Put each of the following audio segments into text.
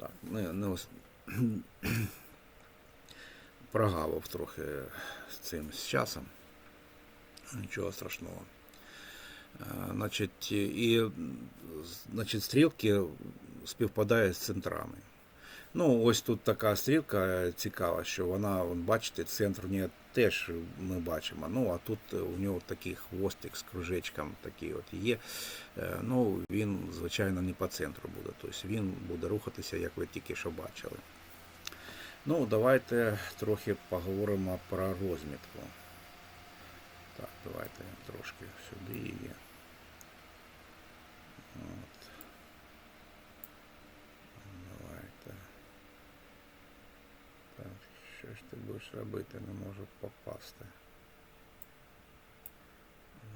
Так, не, не ос- прогавив трохи з цим з часом. Нічого страшного. Е, Значить, і значить, стрілки співпадають з центрами. Ну, ось тут така стрілка цікава, що вона, бачите, центр в неї теж ми бачимо. Ну, а тут у нього такий хвостик з кружечком такий от є. Е, Ну, він, звичайно, не по центру буде. Тобто він буде рухатися, як ви тільки що бачили. Ну, давайте трохи поговоримо про розмітку. Так, давайте трошки сюди її. От. Давайте. Так, що ж ти будеш робити? Не можу попасти.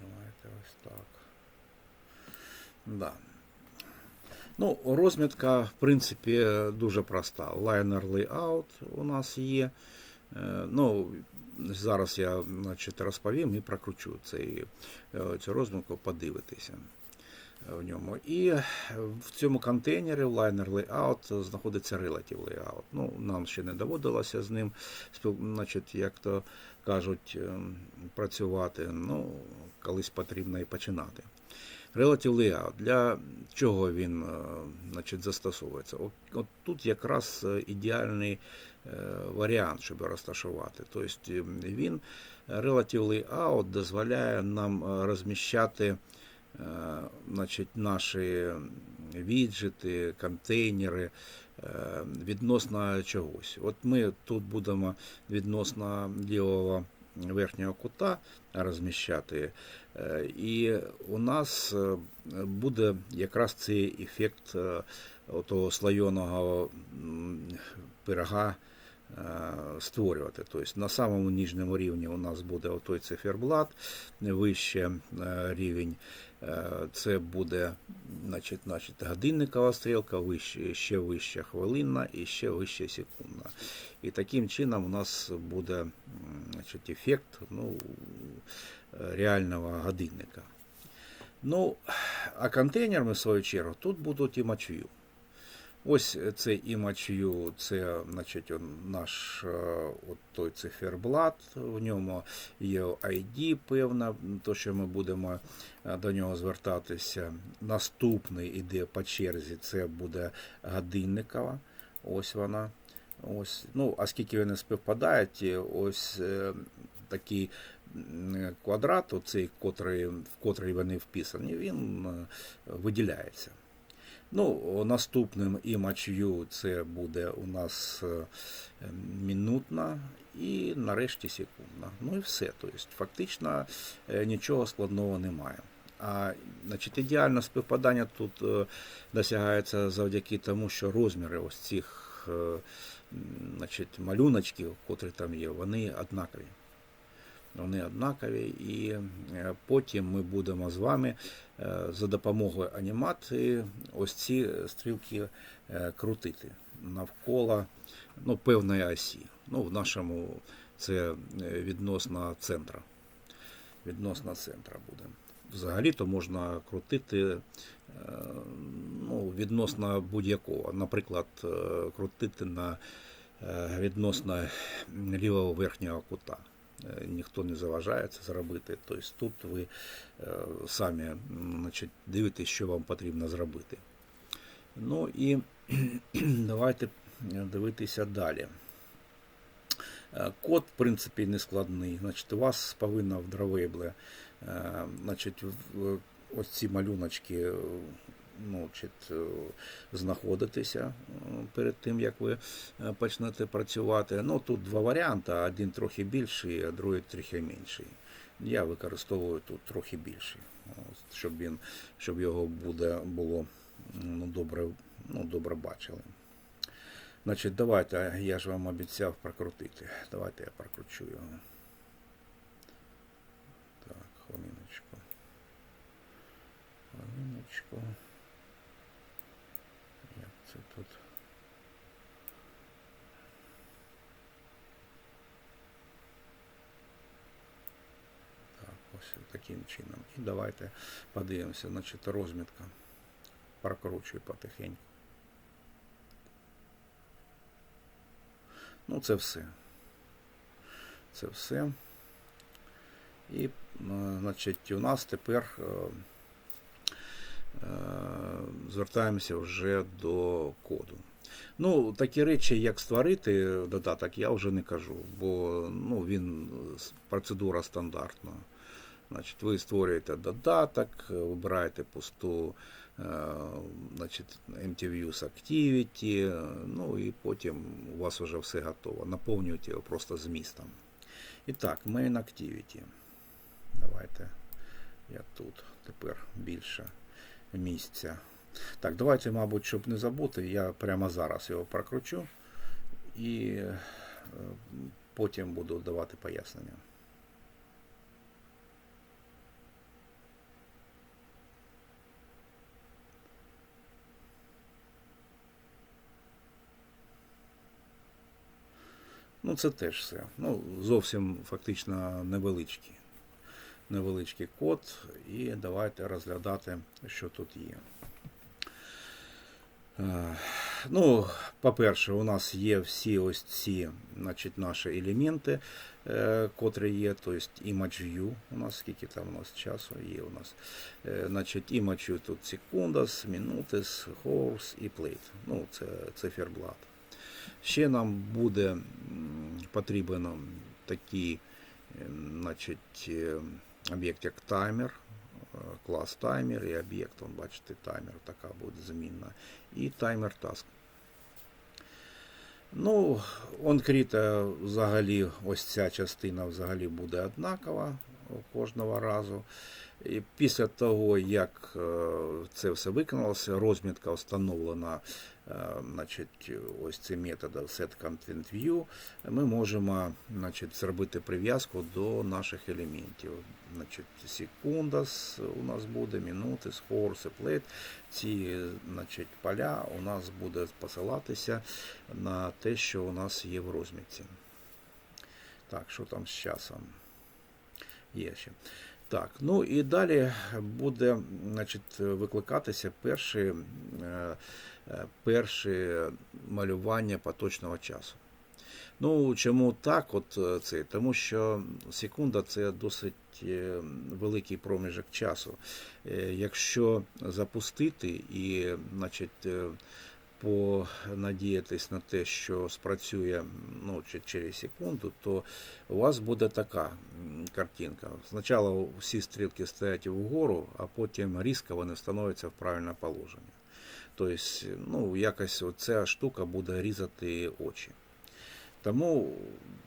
Давайте ось так. Да. Ну, розмітка, в принципі, дуже проста. Liner layout у нас є. Е, Ну, зараз я значить, розповім і прокручу цей, е, цю розмітку, подивитися в ньому. І в цьому контейнері в Liner Layout знаходиться Relative Layout. Ну, нам ще не доводилося з ним, значить, як то кажуть, ем, працювати. Ну, колись потрібно і починати. Relative Layout. Для чого він е, значить, застосовується? От, тут якраз е, ідеальний е, варіант, щоб розташувати. Тобто е, він Relative Layout дозволяє нам е, розміщати е, значить, наші віджити, контейнери е, відносно чогось. От ми тут будемо відносно лівого верхнього кута розміщати. Е, І у нас е, буде якраз цей ефект е, того слойоного пирога е, створювати. Тобто на самому ніжньому рівні у нас буде отой циферблат, вище е, рівень. е, Це буде значить, значить, годинникова стрілка, вище, ще вища хвилинна і ще вище секундна. І таким чином у нас буде значить, ефект ну, е, реального годинника. Ну, а контейнерами, в свою чергу, тут будуть і мачв'ю. Ось цей імач'ю, це значить, наш е, от той циферблат, в ньому є ID певна, то що ми будемо е, до нього звертатися. Наступний іде по черзі, це буде годинникова. Ось вона. Ось. Ну, а скільки вони співпадають, ось е, такий квадрат, оцей, котрий, в котрий вони вписані, він е, виділяється. Ну, наступним імач'ю це буде у нас е, мінутна і нарешті секундна. Ну і все. Тобто, фактично е, нічого складного немає. А значить, ідеальне співпадання тут е, досягається завдяки тому, що розміри ось цих значить, малюночків, котрі там є, вони однакові. Вони однакові, і е, потім ми будемо з вами е, за допомогою анімації ось ці стрілки е, крутити навколо ну, певної осі. Ну, в нашому це відносно центра. Відносно центра буде. Взагалі-то можна крутити ну, відносно будь-якого. Наприклад, крутити на відносно лівого верхнього кута. Е, Ніхто не заважає це зробити. Тобто тут ви е, самі значить, дивитесь, що вам потрібно зробити. Ну і давайте дивитися далі. Код, в принципі, не складний. Значить, у вас повинно в Drawable, значить, ось ці малюночки чит, е, знаходитися е, перед тим, як ви е, почнете працювати. Ну, тут два варіанти, один трохи більший, а другий трохи менший. Я використовую тут трохи більший, щоб він, щоб його буде, було ну, добре, ну, добре бачили. Значить, давайте, я ж вам обіцяв прокрутити. Давайте я прокручу його. Так, хвилиночку. Хвилиночку. Як це тут? Так, ось таким чином. І давайте подивимося, значить, розмітка. Прокручую потихеньку. Ну, це все. Це все. І, е, значить, у нас тепер е, е, звертаємося вже до коду. Ну, такі речі, як створити додаток, я вже не кажу, бо ну, він процедура стандартна. Значить, ви створюєте додаток, вибираєте пусту е, значить, MTViews Activity, ну і потім у вас вже все готово. Наповнюєте його просто змістом. І так, Main Activity. Давайте я тут тепер більше місця. Так, давайте, мабуть, щоб не забути, я прямо зараз його прокручу і е, потім буду давати пояснення. Ну, це теж все. Ну, зовсім фактично невеличкий. Невеличкий код. І давайте розглядати, що тут є. Е, Ну, по-перше, у нас є всі ось ці значить, наші елементи, е, котрі є, тобто image view у нас, скільки там у нас часу є у нас. Е, Значить, image тут секундас, minutes, hours і plate. Ну, це циферблат. Ще нам буде потрібен такий е, значить, е, об'єкт як таймер, е, клас таймер і об'єкт, бачите, таймер така буде змінна. І таймер task. Ну, онкріта взагалі, ось ця частина взагалі буде однакова кожного разу. І після того, як е, це все виконалося, розмітка встановлена е, значить, ось цим методом setContentView, ми можемо значить, зробити прив'язку до наших елементів. Значить, секундас у нас буде, минути, horse, plate. Ці значить, поля у нас буде посилатися на те, що у нас є в розмітці. Так, що там з часом? Є ще. Так, ну і далі буде значить, викликатися перші, е, е, перші малювання поточного часу. Ну, чому так? От е, це? Тому що секунда це досить великий проміжок часу. Якщо запустити і значить, понадіятись на те, що спрацює ну, через секунду, то у вас буде така картинка. Спочатку всі стрілки стоять вгору, а потім різко вони становляться в правильне положення. Тобто, ну, якось ця штука буде різати очі. Тому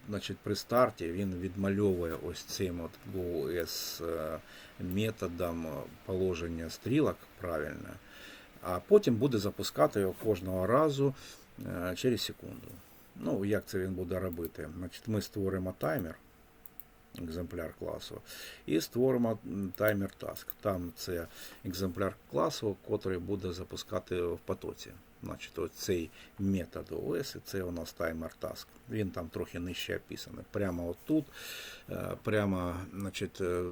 значить, при старті він відмальовує ось цим от GoS е, методом положення стрілок правильне, а потім буде запускати його кожного разу е, через секунду. Ну, як це він буде робити? Значить, ми створимо таймер, екземпляр класу, і створимо таймер task. Там це екземпляр класу, який буде запускати в потоці. Значить, ось цей метод OS, і це у нас таймер task. Він там трохи нижче описаний. Прямо отут, е, прямо значить, е,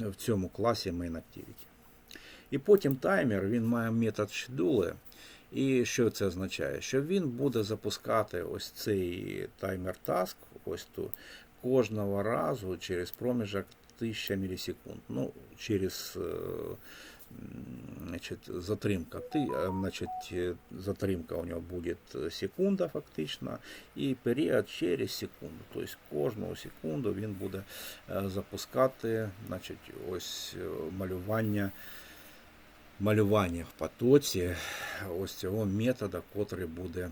в цьому класі main activity. І потім таймер, він має метод schedule. І що це означає? Що він буде запускати ось цей таймер task, ось тут, кожного разу через проміжок 1000 мілісекунд. Ну, через е, значит, затримка. Ти, е, значить, е, затримка у нього буде секунда фактично, і період через секунду. Тобто кожну секунду він буде запускати значить, ось малювання малювання в потоці ось цього метода, котрий буде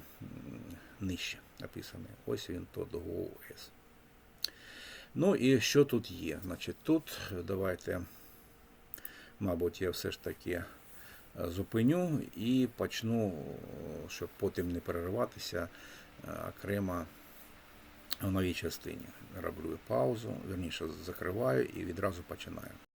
нижче описаний. Ось він тут GoOS. Ну і що тут є? Значить, тут давайте, мабуть, я все ж таки е, зупиню і почну, е, щоб потім не перериватися е, окремо в новій частині. Роблю паузу, верніше закриваю і відразу починаю.